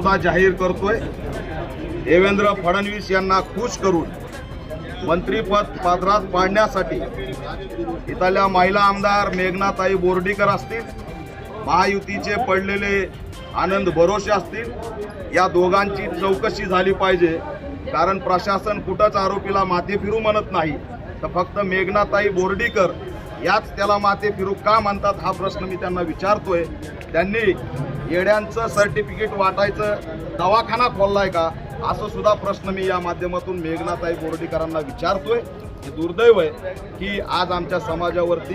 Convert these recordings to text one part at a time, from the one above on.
सुद्धा जाहीर करतोय. देवेंद्र फडणवीस यांना खुश करून मंत्रीपद पदरात पाडण्यासाठी इथल्या महिला आमदार मेघनाताई बोर्डीकर असतील महायुतीचे पडलेले आनंद भरोसे असतील या दोघांची चौकशी झाली पाहिजे. कारण प्रशासन कुठंच आरोपीला माथे फिरू म्हणत नाही. तर फक्त मेघनाताई बोर्डीकर याच त्याला माथे फिरू का म्हणतात हा प्रश्न मी त्यांना विचारतोय. त्यांनी येड्यांचं सर्टिफिकेट वाटायचं. दवाखाना खोललाय का? असं सुद्धा प्रश्न मी या माध्यमातून मेघनाताई बोर्डीकरांना विचारतोय. हे दुर्दैव आहे की आज आमच्या समाजावरती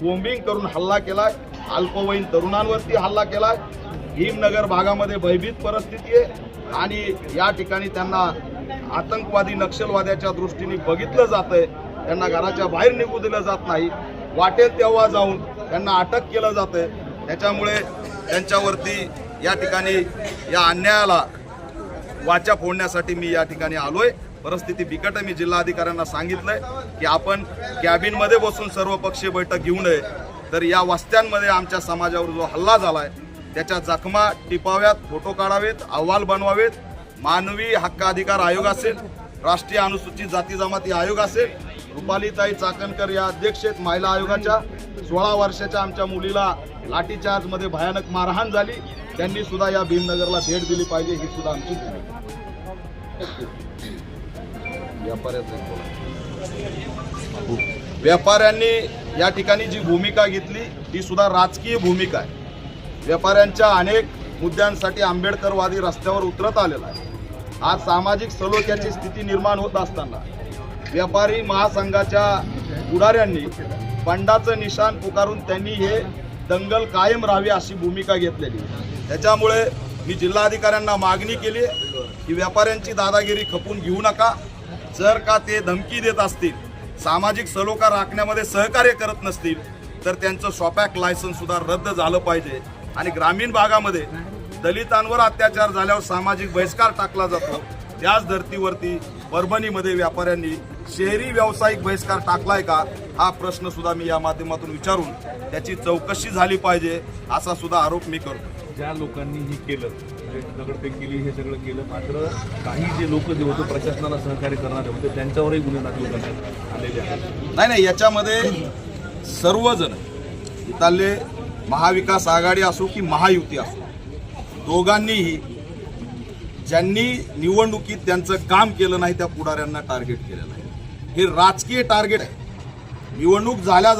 बोंबिंग करून हल्ला केलाय. अल्पवयीन तरुणांवरती हल्ला केलाय. भीमनगर भागामध्ये भयभीत परिस्थिती आहे. आणि या ठिकाणी त्यांना आतंकवादी नक्षलवाद्याच्या दृष्टीने बघितलं जातंय. त्यांना घराच्या बाहेर निघू दिलं जात नाही. वाटेल तेव्हा जाऊन त्यांना अटक केलं जातंय. त्याच्यामुळे त्यांच्यावरती या ठिकाणी या अन्यायाला वाचा फोडण्यासाठी मी या ठिकाणी आलोय. परिस्थिती बिकट आहे. मी जिल्हाधिकाऱ्यांना सांगितलंय की आपण कॅबिनमध्ये बसून सर्व पक्षीय बैठक घेऊ नये. तर या वस्त्यांमध्ये आमच्या समाजावर जो हल्ला झालाय त्याच्या जखमा टिपाव्यात फोटो काढावेत अहवाल बनवावेत. मानवी हक्क अधिकार आयोग असेल राष्ट्रीय अनुसूचित जाती जमाती आयोग असेल रुपालीताई चाकणकर या अध्यक्ष आहेत महिला आयोगाच्या सोळा वर्षाच्या आमच्या मुलीला लाठीचार्जमध्ये भयानक मारहाण झाली. त्यांनी सुद्धा या भीमनगरला भेट दिली पाहिजे ही सुद्धा आमची भूमिका व्यापाऱ्याचं व्यापाऱ्यांनी या ठिकाणी जी भूमिका घेतली ती सुद्धा राजकीय भूमिका आहे. व्यापाऱ्यांच्या अनेक मुद्द्यांसाठी आंबेडकरवादी रस्त्यावर उतरत आलेला आहे. आज सामाजिक सलोख्याची स्थिती निर्माण होत असताना व्यापारी महासंघाच्या पुढाऱ्यांनी बंडाचं निशाण पुकारून त्यांनी हे दंगल कायम राहावी अशी भूमिका घेतलेली. त्याच्यामुळे मी जिल्हाधिकाऱ्यांना मागणी केली की व्यापाऱ्यांची दादागिरी खपून घेऊ नका. जर का ते धमकी देत असतील सामाजिक सलोखा राखण्यामध्ये सहकार्य करत नसतील तर त्यांचं शॉपॅक लायसन्ससुद्धा रद्द झालं पाहिजे. आणि ग्रामीण भागामध्ये दलितांवर अत्याचार झाल्यावर सामाजिक बहिष्कार टाकला जातो. त्याच धर्तीवरती परभणीमध्ये व्यापाऱ्यांनी शहरी व्यावसायिक बहिष्कार टाकलाय का हा प्रश्न सुद्धा मी या माध्यमातून विचारून त्याची चौकशी झाली पाहिजे असा सुद्धा आरोप मी करतो. ज्या लोकांनी हे केलं म्हणजे दगडफेक केली हे सगळं केलं मात्र काही जे लोक जे होते प्रशासनाला सहकार्य करणारे होते त्यांच्यावरही गुन्हे दाखल करण्यात आलेले आहेत. नाही नाही याच्यामध्ये सर्वजण इथले महाविकास आघाडी असो की महायुती असो दोघांनीही ज्यांनी निवडणुकीत त्यांचं काम केलं नाही त्या पुढाऱ्यांना टार्गेट केलेलं आहे हे राजकीय टार्गेट आहे. निवडणूक झाल्या